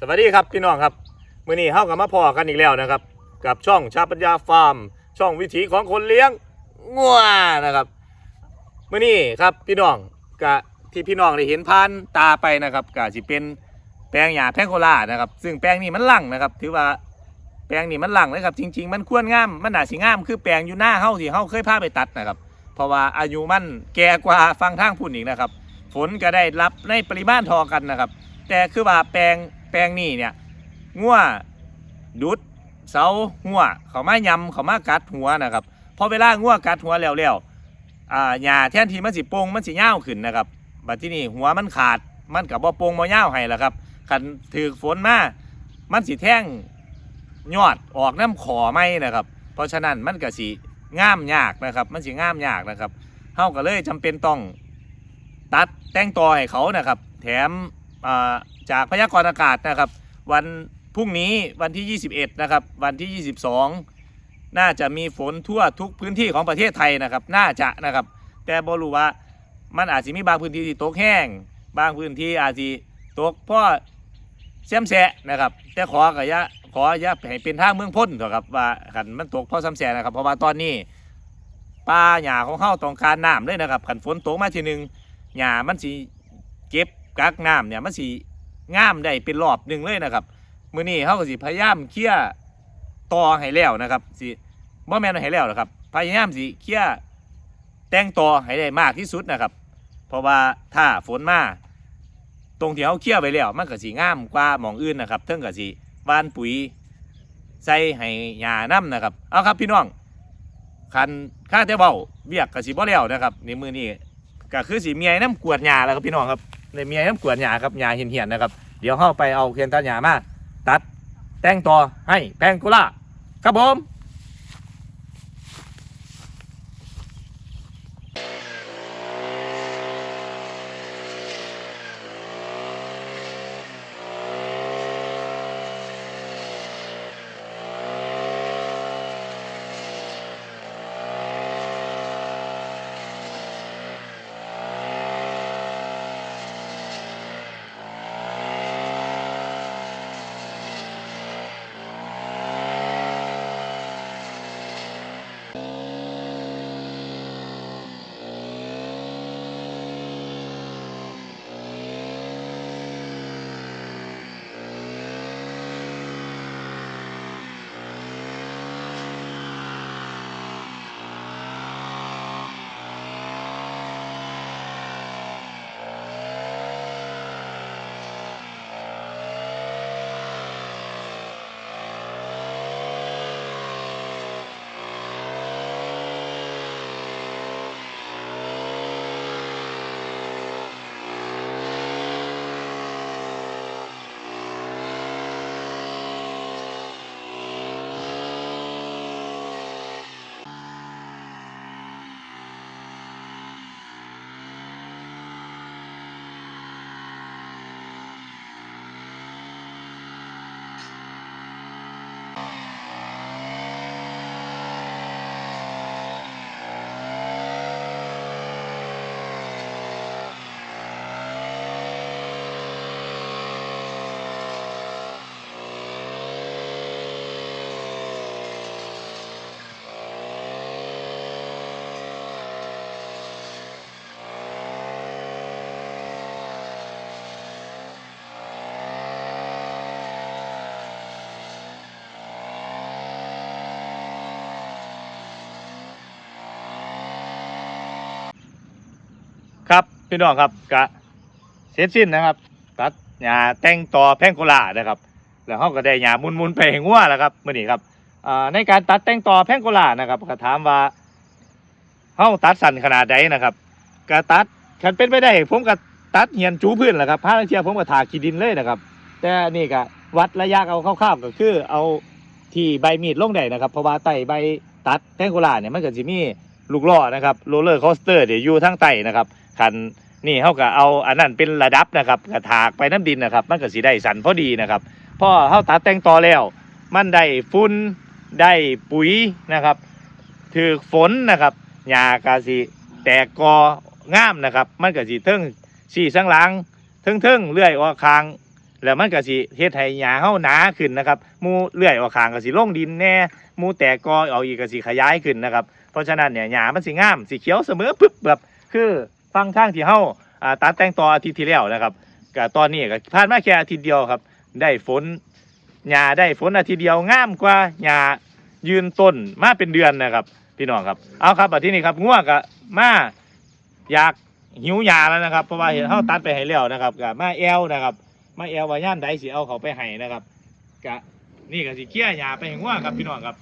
สวัสดีครับพี่น้องครับมื้อนี้เฮากับมาพอกันอีกแล้วนะครับ กับช่องชาปัญญาฟาร์ม ช่องวิถีของคนเลี้ยงงัวนะครับมื้อนี้ครับพี่น้องกะที่พี่น้องได้เห็นผ่านตาไปนะครับกะสิเป็นแปลงหญ้าแพงโคลานะครับ ซึ่งแปลงนี้มันหลังนะครับ ถือว่าแปลงนี้มันหลังเลยครับจริง ๆ มันควรงามมันหนาสิงามคือแปลงอยู่หน้าเฮาที่เฮาเคยพาไปตัดนะครับ เพราะว่าอายุมันแก่กว่าฟังทางพุ่นอีกนะครับ ฝนก็ได้รับในปริมาณทอกันนะครับ แต่คือว่าแปลง แปลงนี่เนี่ยงัวดุดเสาหัวเขามายำเขามากัดหัวนะครับพอเวลางัวกัดหัวแล้วแล้วอ่าหญ้าแทนที่มันสิโป่งมันสิย่าวขึ้นนะครับบัดที่นี่หัวมันขาดมันกับบ่โป่งบ่ย่าวให้แล้วครับคันถือฝนมามันสิแท่งยอดออกน้ำขอไม่นะครับ เพราะฉะนั้นมันก็สิง่ามยากนะครับ มันสิง่ามยากนะครับเฮาก็เลยจำเป็นต้องตัดแต่งต่อให้เขานะครับ แถมอ่า จากพยากรณ์อากาศนะครับ วันพรุ่งนี้วันที่ 21 นะครับ วันที่ 22 น่าจะมีฝนทั่วทุกพื้นที่ของประเทศไทยนะครับ น่าจะนะครับ แต่บรู้ว่ามันอาจจะมีบางพื้นที่ที่ตกแห้ง บางพื้นที่อาจจะตกเพราะเสียมแสะนะครับ แต่ขอกะยะขออย่าให้เป็นทางเมืองพ้นเถอะครับว่าขันมันตกเพราะซ้ำแสะนะครับ เพราะว่าตอนนี้ปลาหญ้าของเข้าต้องการน้ำเลยนะครับขันฝนตกมาทีหนึ่งหญ้ามันสิเก็บกักน้ำเนี่ยมันสิ งามได้เป็นรอบหนึ่งเลยนะครับมื้อนี้เขาก็สิพยายามเคลียร์ต่อให้แล้วนะครับสิบ่แม่นให้แล้วหรอกครับพยายามสิเคลียร์แต่งต่อให้ได้มากที่สุดนะครับ เพราะว่าถ้าฝนมาตรงที่เขาเคลียร์ไปแล้วมันก็สิงามกว่าหมองอื่นนะครับเทิงก็สิหวานปุ๋ยใส่ให้หญ้านํนะครับ เอาครับพี่น้องคันข้าแต่เว้าเบียกก็สิบ่แล้วนะครับในมื้อนี้ก็คือสีเมียน้ำกวดหญ้าแล้วครับพี่น้องครับ ในเมียน้ำกวดหยาครับหยาเหียนๆนะครับ เดี๋ยวเข้าไปเอาเคียนตาหยามาตัดแต่งต่อให้แพงกุล่าครับผม ครับพี่น้องครับกะเสร็จสิ้นนะครับตัดหญ้าแต่งต่อแพงโกลานะครับ แล้วเขาก็ได้หญ้ามุนๆไปห้งัวแล้วครับมื่อนี้ครับในการตัดแต่งต่อแพงโกลานะครับก็ถามว่าเขาตัดสั้นขนาดใดนะครับก็ตัดคันเป็นไปได้ ผมก็ตัดเหียนจูพื้นแหละครับพาเชียผมก็ถาขีดินเลยนะครับ แต่นี่ก็วัดระยะเอาคร่าวๆก็คือเอาที่ใบมีดลงได้นะครับ เพราะว่าไต่ใบตัดแพงโกลาเนี่ยมันก็จะมีลูกล้อนะครับโรลเลอร์คอสเตอร์เดี๋ยวอยู่ทั้งไต่นะครับ คันนี่เขาก็เอาอันนั้นเป็นระดับนะครับกระถากไปน้ำดินนะครับ มันก็สีได้สันพอดีนะครับพอเขาตัดแต่งต่อแล้ว มันได้ฝุ่นได้ปุ๋ยนะครับถือฝนนะครับหญ้ากาสีแตกกองามนะครับ มันก็สีเทิงสีสังหลังเทิงเทิงเลื่อยออกคางแล้วมันก็สิเฮ็ดให้หญ้าเฮาหนาขึ้นนะครับมูเลื่อยออกข้างก็สิลงดินแน่มูแตกกอออกอีกก็สิขยายขึ้นนะครับ เพราะฉะนั้นเนี่ยหญ้ามันสิงาม สิเขียวเสมอปึ๊บแบบคือ ฟังทางที่เฮาอ่าตัดแต่งต่ออาทิตย์ที่แล้วนะครับก็ตอนนี้ก็ผ่านมาแค่อาทิตย์เดียวครับ ได้ฝนหญ้าได้ฝนอาทิตย์เดียวงามกว่าหญ้ายืนต้นมาเป็นเดือนนะครับ พี่น้องครับเอาครับอาทิตย์นี้ครับง่วงก็มาอยากหิวหญ้าแล้วนะครับเพราะว่าเห็นเฮาตัดไปให้แล้วนะครับก็มาแอลนะครับ มาแอลว่าย่านใดสิเอาเขาไปให้นะครับกะนี่ก็สิเคี่ยหญ้าไปให้ง่วงครับพี่น้องครับ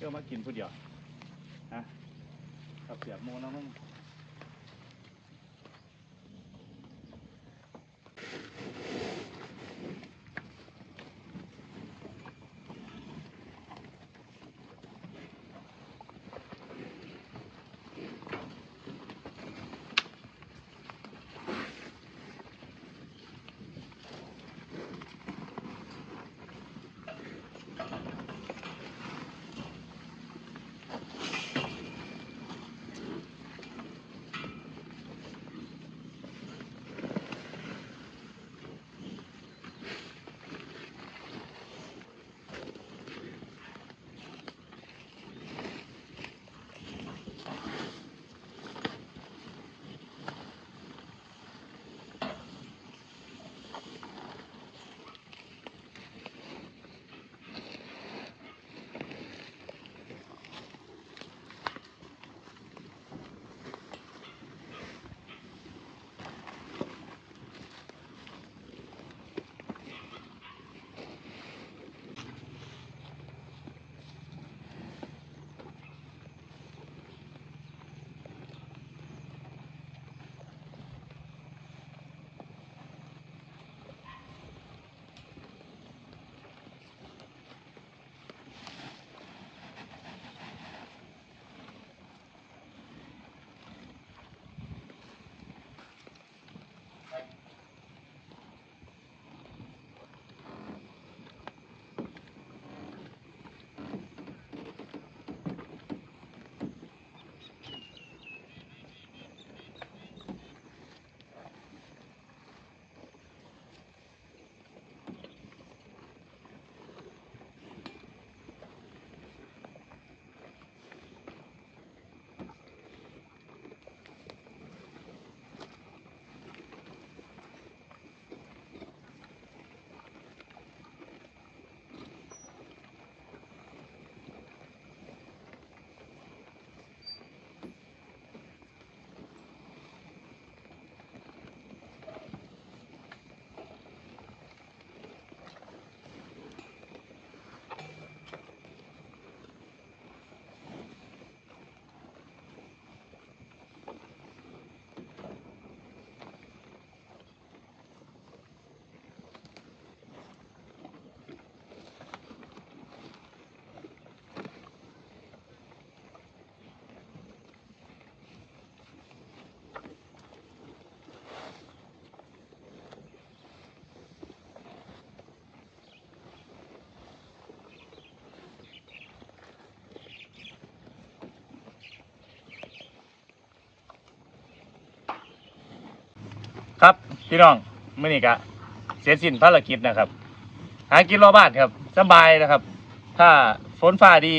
เชื่อมากินผู้เดียวนะกับเสียบโมนะมึง พี่น้องมื่อนี้ก็เสร็จสิ้นภารกิจนะครับ หากินรอบบ้านครับสบายนะครับ ถ้าฝนฟ้าดี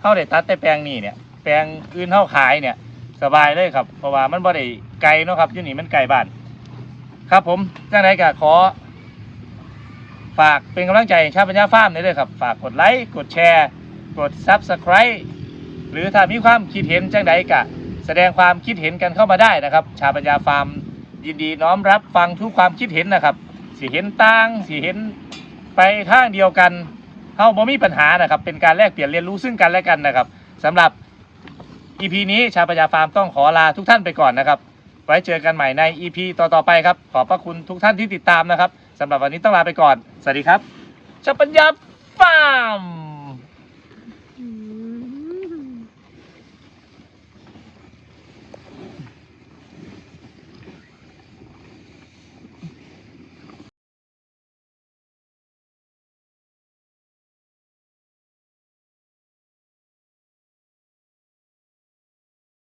เข้าได้ตัดแต่แปลงนี้เนี่ย แปลงอื่นเข้าขายเนี่ย สบายเลยครับ เพราะว่ามันบ่ได้ไกลเนาะครับอยู่นี่มันไกลบ้าน ครับผมจังไดก็ขอ ฝากเป็นกำลังใจชาปัญญาฟาร์มได้เลยครับ ฝากกดไลค์กดแชร์ กด Subscribe หรือถ้ามีความคิดเห็นจังใดกะ แสดงความคิดเห็นกันเข้ามาได้นะครับ ชาปัญญาฟาร์ม ยินดีน้อมรับฟังทุกความคิดเห็นนะครับสิเห็นต่างสิเห็นไปทางเดียวกันเฮาบ่มีปัญหานะครับ เป็นการแลกเปลี่ยนเรียนรู้ซึ่งกันและกันนะครับสำหรับ EP นี้ชาปัญญาฟาร์มต้องขอลาทุกท่านไปก่อนนะครับ ไว้เจอกันใหม่ใน EP ต่อๆไปครับ ขอบพระคุณทุกท่านที่ติดตามนะครับสำหรับวันนี้ต้องลาไปก่อน สวัสดีครับชาปัญญาฟาร์ม